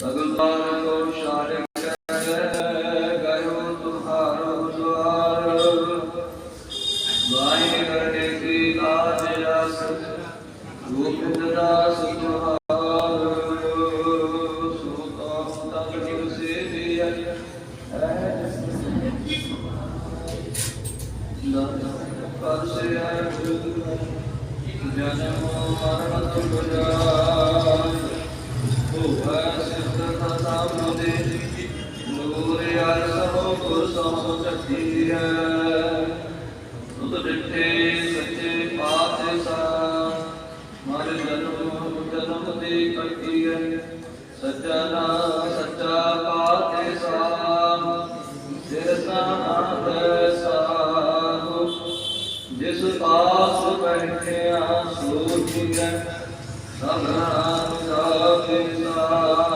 ਸਗੰਪਾਰ ਕੋ ਸ਼ਾਰੇ ਜਨਮ ਮਰਨ ਤੁਮ ਜਾਏ ਹੋਵੇ ਗੁਰ ਸੋ ਚੱਕੀ ਹੈ ਤੁਧ ਦਿੱਤੇ ਸੱਚੇ ਪਾਤਸ਼ਾਹ ਮਰ ਜਨਮ ਜਨਮ ਦੀ ਕੱਟੀ ਹੈ ਸੱਚਾ ਨਾਮ ਸੱਚਾ ਪਾਤਸ਼ਾਹ ਜਿਸ ਨਾਮ ਸਾਹੁ ਜਿਸ ਪਾਸ ਬੈਠਿਆ ਸੋਚੀ ਹੈ ਸਭ ਨਾਮ ਸਾਖੇ ਵਾਹਿਗੁਰੂ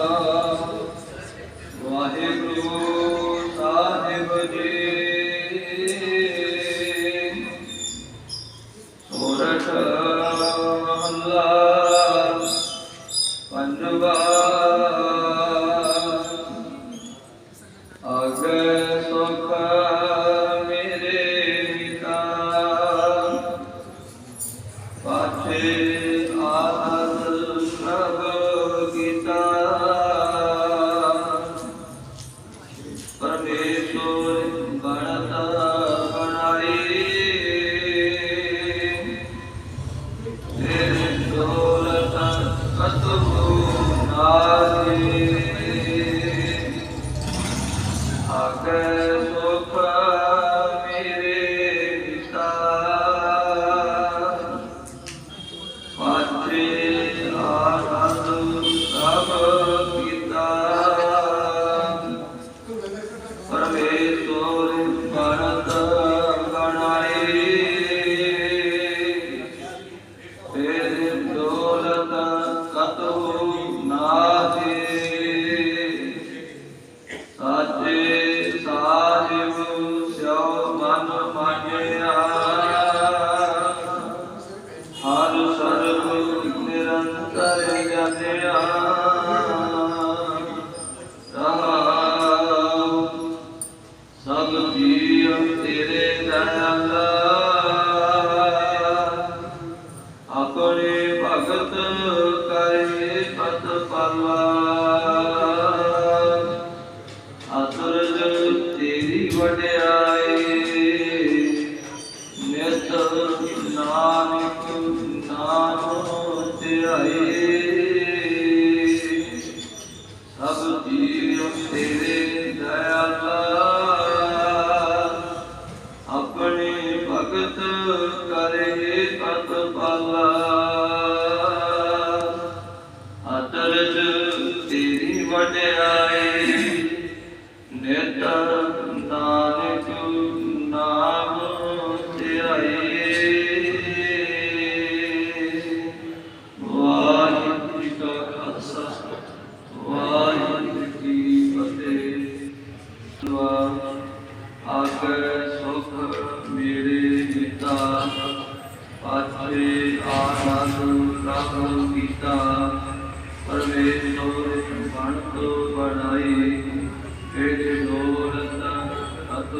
ਸਾਚੇ ਸਾਹਿਬ ਸਿਉ ਮਨ ਮਾਨਿਆ। ਹਰ ਸਰਬ ਨਿਰੰਤਰ ਜਪਿਆ। ਸਭ ਜੀਵ ਤੇਰੇ ਦਇਆਲ ਆਪਣੇ ਭਗਤ ਕਰੇ ਪਤ ਪਰਵਾ ਤੇਰੀ ਸੁਖ ਮੇਰੇ ਹਿਤਾ ਪਾਤੇ ਆਨੰਦ ਪ੍ਰਭੂ ਕੀਤਾ। ਪਰਮੇਸ਼ਰ ਬਣ ਤੋ ਬਣਾਈ। ਇਹ ਜੋਰ ਤਤ ਅਤ